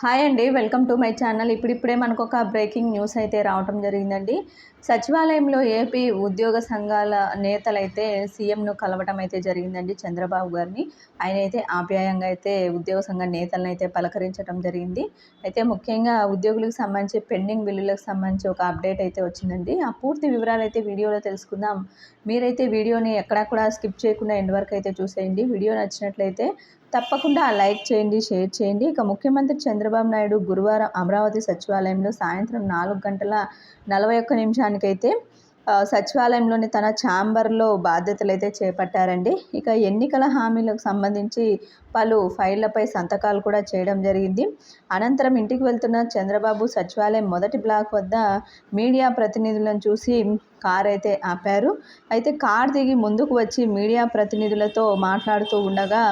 Hi అండి welcome to my channel. ఇప్పుడిప్పుడే మనకు ఒక బ్రేకింగ్ న్యూస్ అయితే రావటం జరిగిందండి. సచివాలయంలో ఏపీ ఉద్యోగ సంఘాల నేతలైతే సీఎంను కలవటం అయితే జరిగిందండి చంద్రబాబు గారిని. ఆయన అయితే ఆప్యాయంగా అయితే ఉద్యోగ సంఘ నేతలను అయితే పలకరించడం జరిగింది. అయితే ముఖ్యంగా ఉద్యోగులకు సంబంధించి పెండింగ్ బిల్లులకు సంబంధించి ఒక అప్డేట్ అయితే వచ్చిందండి. ఆ పూర్తి వివరాలు అయితే వీడియోలో తెలుసుకుందాం. మీరైతే వీడియోని ఎక్కడా కూడా స్కిప్ చేయకుండా ఎండ్ వరకు అయితే చూసేయండి. వీడియో నచ్చినట్లయితే తప్పకుండా లైక్ చేయండి షేర్ చేయండి. ఇక ముఖ్యమంత్రి చంద్రబాబు నాయుడు గురువారం అమరావతి సచివాలయంలో సాయంత్రం నాలుగు గంటల నలభై ఒక్క నిమిషానికైతే సచివాలయంలోని తన ఛాంబర్లో బాధ్యతలు అయితే చేపట్టారండి. ఇక ఎన్నికల హామీలకు సంబంధించి పలు ఫైళ్ళపై సంతకాలు కూడా చేయడం జరిగింది. అనంతరం ఇంటికి వెళ్తున్న చంద్రబాబు సచివాలయం మొదటి బ్లాక్ వద్ద మీడియా ప్రతినిధులను చూసి కార్ అయితే ఆపారు. అయితే కార్ దిగి ముందుకు వచ్చి మీడియా ప్రతినిధులతో మాట్లాడుతూ ఉండగా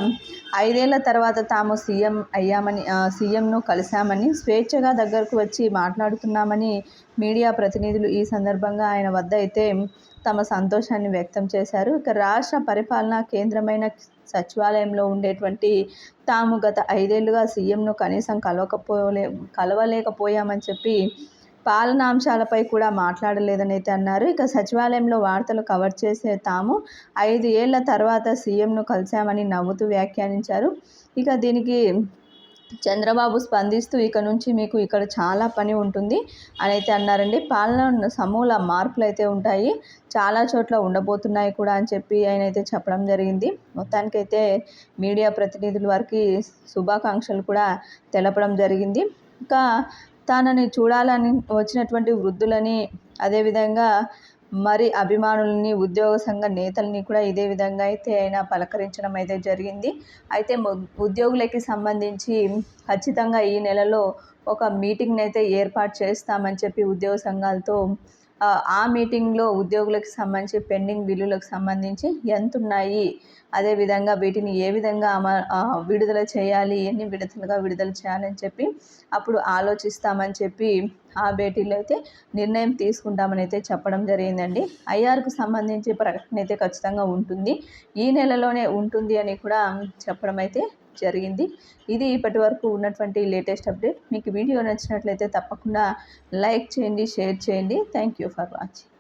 ఐదేళ్ళ తర్వాత తాము సీఎం అయ్యామని సీఎంను కలిశామని స్వేచ్ఛగా దగ్గరకు వచ్చి మాట్లాడుతున్నామని మీడియా ప్రతినిధులు ఈ సందర్భంగా ఆయన వద్ద అయితే తమ సంతోషాన్ని వ్యక్తం చేశారు. ఇక రాష్ట్ర పరిపాలనా కేంద్రమైన సచివాలయంలో ఉండేటువంటి తాము గత ఐదేళ్ళుగా సీఎంను కనీసం కలవకపోలే కలవలేకపోయామని చెప్పి పాలనాంశాలపై కూడా మాట్లాడలేదనైతే అన్నారు. ఇక సచివాలయంలో వార్తలు కవర్ చేసే తాము ఐదు ఏళ్ళ తర్వాత సీఎంను కలిశామని నవ్వుతూ వ్యాఖ్యానించారు. ఇక దీనికి చంద్రబాబు స్పందిస్తూ ఇక నుంచి మీకు ఇక్కడ చాలా పని ఉంటుంది అని అయితే అన్నారండి. పాలన సమూల మార్పులు అయితే ఉంటాయి. చాలా చోట్ల ఉండబోతున్నాయి కూడా అని చెప్పి ఆయన అయితే చెప్పడం జరిగింది. మొత్తానికైతే మీడియా ప్రతినిధుల వారికి శుభాకాంక్షలు కూడా తెలపడం జరిగింది. ఇంకా తనని చూడాలని వచ్చినటువంటి వృద్ధులని అదేవిధంగా మరి అభిమానులని ఉద్యోగ సంఘ నేతల్ని కూడా ఇదే విధంగా అయితే ఆయన పలకరించడం అయితే జరిగింది. అయితే ఉద్యోగులకి సంబంధించి ఖచ్చితంగా ఈ నెలలో ఒక మీటింగ్ని అయితే ఏర్పాటు చేస్తామని చెప్పి ఉద్యోగ సంఘాలతో ఆ మీటింగ్లో ఉద్యోగులకు సంబంధించి పెండింగ్ బిల్లులకు సంబంధించి ఎంత ఉన్నాయి అదేవిధంగా వీటిని ఏ విధంగా అమ విడుదల చేయాలి ఎన్ని విడతలుగా విడుదల చేయాలని చెప్పి అప్పుడు ఆలోచిస్తామని చెప్పి ఆ భేటీలో అయితే నిర్ణయం తీసుకుంటామని అయితే చెప్పడం జరిగిందండి. ఐఆర్కు సంబంధించి ప్రకటన అయితే ఖచ్చితంగా ఉంటుంది. ఈ నెలలోనే ఉంటుంది అని కూడా చెప్పడం అయితే జరిగింది. ఇది ఇప్పటి వరకు ఉన్నటువంటి లేటెస్ట్ అప్డేట్. మీకు వీడియో నచ్చినట్లయితే తప్పకుండా లైక్ చేయండి షేర్ చేయండి. Thank you for watching.